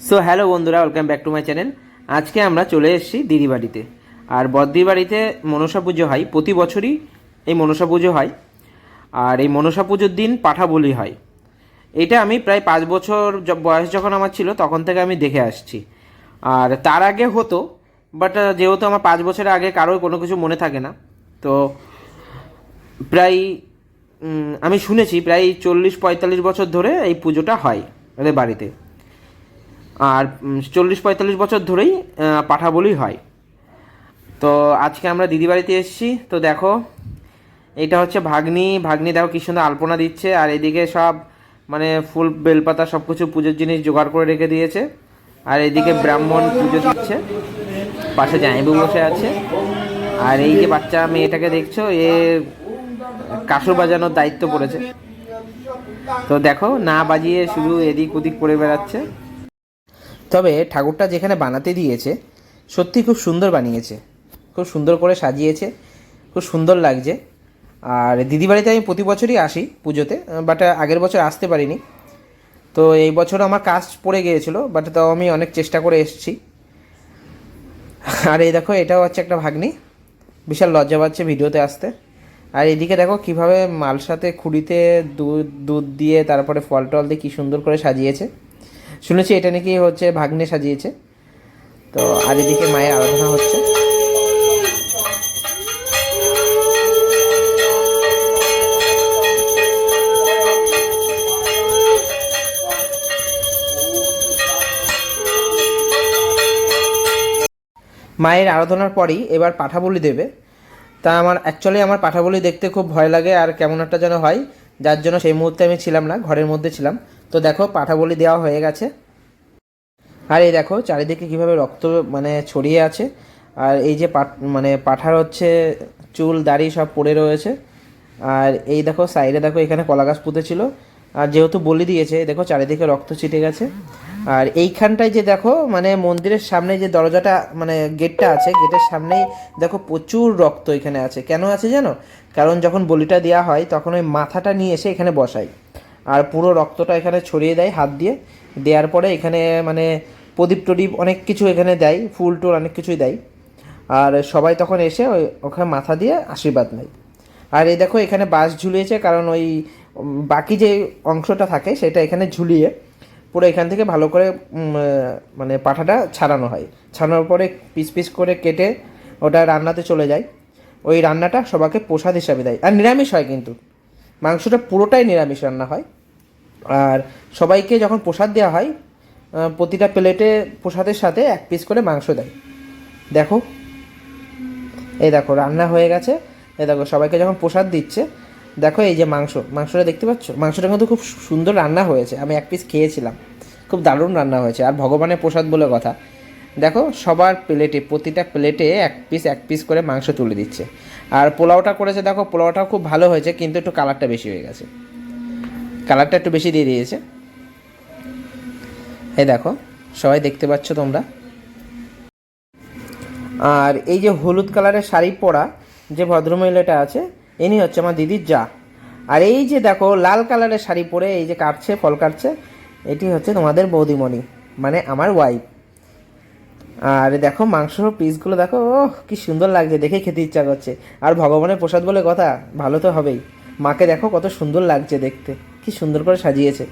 So hello বন্ধুরা welcome back to my channel আজকে আমরা চলে এসেছি দিদি বাড়িতে। আর বদ্দি বাড়িতে মনসা পুজো হয়, প্রতি বছরই এই মনসা পুজো হয়। আর এই মনসা পুজোর দিন পাঠা বলি হয়। এটা আমি প্রায় পাঁচ বছর বয়স যখন আমার ছিল, তখন থেকে আমি দেখে আসছি। আর তার আগে হতো বাট যেহেতু আমার পাঁচ বছরের আগে কারোর কোনো কিছু মনে থাকে না, তো প্রায় আমি শুনেছি প্রায় চল্লিশ পঁয়তাল্লিশ বছর ধরে এই পুজোটা হয় ওদের বাড়িতে। আর চল্লিশ পঁয়তাল্লিশ বছর ধরেই আহ, পাঠা বলি হয়। তো আজকে আমরা দিদি বাড়িতে এসেছি। তো দেখো এটা হচ্ছে ভাগ্নি। ভাগ্নি দেখো কি সুন্দর আলপনা দিচ্ছে। আর এদিকে সব মানে ফুল বেলপাতা সব কিছু পুজোর জিনিস জোগাড় করে রেখে দিয়েছে। আর এদিকে ব্রাহ্মণ পুজো দিচ্ছে। পাশে জামাইবু বসে আছে। আর এই যে বাচ্চা মেয়েটাকে দেখছ এ কাসর বাজানোর দায়িত্ব পড়েছে। তো দেখো না বাজিয়ে শুধু এদিক ওদিক করে বেড়াচ্ছে। তবে ঠাকুরটা যেখানে বানাতে দিয়েছে, সত্যি খুব সুন্দর বানিয়েছে। খুব সুন্দর করে সাজিয়েছে, খুব সুন্দর লাগছে। আর দিদি বাড়িতে আমি প্রতি বছরই আসি পুজোতে বাট আগের বছর আসতে পারিনি। তো এই বছর আমার কাজ পড়ে গিয়েছিল বাট তাও আমি অনেক চেষ্টা করে এসেছি। আর এই দেখো, এটাও হচ্ছে একটা ভাগ্নি। বিশাল লজ্জা পাচ্ছে ভিডিওতে আসতে। আর এদিকে দেখো কীভাবে মালসাতে খুঁড়িতে দুধ দুধ দিয়ে, তারপরে ফল টল দিয়ে কি সুন্দর করে সাজিয়েছে। শুনেছি এটা নাকি হচ্ছে ভাগ্নে সাজিয়েছে। তো আর এদিকে মায়ের আরাধনা হচ্ছে। মায়ের আরাধনার পরেই এবার পাঠাবলি দেবে। তা আমার অ্যাকচুয়ালি আমার পাঠাবলি দেখতে খুব ভয় লাগে আর কেমন একটা যেন হয়। যার জন্য সেই মুহূর্তে আমি ছিলাম না, ঘরের মধ্যে ছিলাম। তো দেখো পাঠা বলি দেওয়া হয়ে গেছে। আর এই দেখো, চারিদিকে কীভাবে রক্ত মানে ছড়িয়ে আছে। আর এই যে মানে পাঠার হচ্ছে, চুল, দাড়ি সব পড়ে রয়েছে। আর এই দেখো, সাইডে দেখো, এখানে কলা গাছ পুঁতেছিল। আর যেহেতু বলি দিয়েছে, দেখো, চারিদিকে রক্ত ছিটে গেছে। আর এইখানটায় যে দেখো মানে মন্দিরের সামনে যে দরজাটা মানে গেটটা আছে, গেটের সামনেই দেখো, প্রচুর রক্ত এখানে আছে। কেন আছে জানো? কারণ যখন বলিটা দেওয়া হয়, তখন ওই মাথাটা নিয়ে এসে এখানে বসাই। আর পুরো রক্তটা এখানে ছড়িয়ে দেয় হাত দিয়ে। দেওয়ার পরে এখানে মানে প্রদীপ টদীপ অনেক কিছু এখানে দেয়, ফুল টুল অনেক কিছুই দেয়। আর সবাই তখন এসে ওই ওখানে মাথা দিয়ে আশীর্বাদ নেয়। আর এই দেখো এখানে বাঁশ ঝুলিয়েছে, কারণ ওই বাকি যে অংশটা থাকে সেটা এখানে ঝুলিয়ে পুরো এখান থেকে ভালো করে মানে পাঠাটা ছাড়ানো হয়। ছাড়ানোর পরে পিস পিস করে কেটে ওটা রান্নাতে চলে যায়। ওই রান্নাটা সবাইকে প্রসাদ হিসাবে দেয়। আর নিরামিষ হয় কিন্তু। মাংসটা পুরোটাই নিরামিষ রান্না হয়। আর সবাইকে যখন প্রসাদ দেওয়া হয় প্রতিটা প্লেটে প্রসাদের সাথে এক পিস করে মাংস দেয়। দেখো। এই দেখো, রান্না হয়ে গেছে। এই দেখো, সবাইকে যখন প্রসাদ দিচ্ছে, দেখো এই যে মাংস। মাংসটা দেখতে পাচ্ছ? মাংসটা কিন্তু খুব সুন্দর রান্না হয়েছে। আমি এক পিস খেয়েছিলাম। খুব দারুণ রান্না হয়েছে। আর ভগবানের প্রসাদ বলে কথা। দেখো, সবার প্লেটে, প্রতিটা প্লেটে এক পিস এক পিস করে মাংস তুলে দিচ্ছে। আর পোলাওটা করেছে, দেখো, পোলাওটাও খুব ভালো হয়েছে, কিন্তু একটু কালারটা বেশি হয়ে গেছে। কালারটা একটু বেশি দিয়ে দিয়েছে। এই দেখো, সবাই দেখতে পাচ্ছ তোমরা। আর এই যে হলুদ কালারের শাড়ি পরা যে ভদ্রমহিলাটা আছে, ইনি হচ্ছে আমার দিদির যা। আর এই যে দেখো, লাল কালারের শাড়ি পরে এই যে কাটছে, ফল কাটছে, এটি হচ্ছে তোমাদের বৌদিমণি মানে আমার ওয়াইফ আর দেখো, মাংসর পিসগুলো দেখো, ওহ, কি সুন্দর লাগছে, দেখে খেতে ইচ্ছা করছে। আর ভগবানের প্রসাদ বলে কথা, ভালো তো হবেই। মাকে দেখো, কত সুন্দর লাগছে দেখতে। কি সুন্দর করে সাজিয়েছে।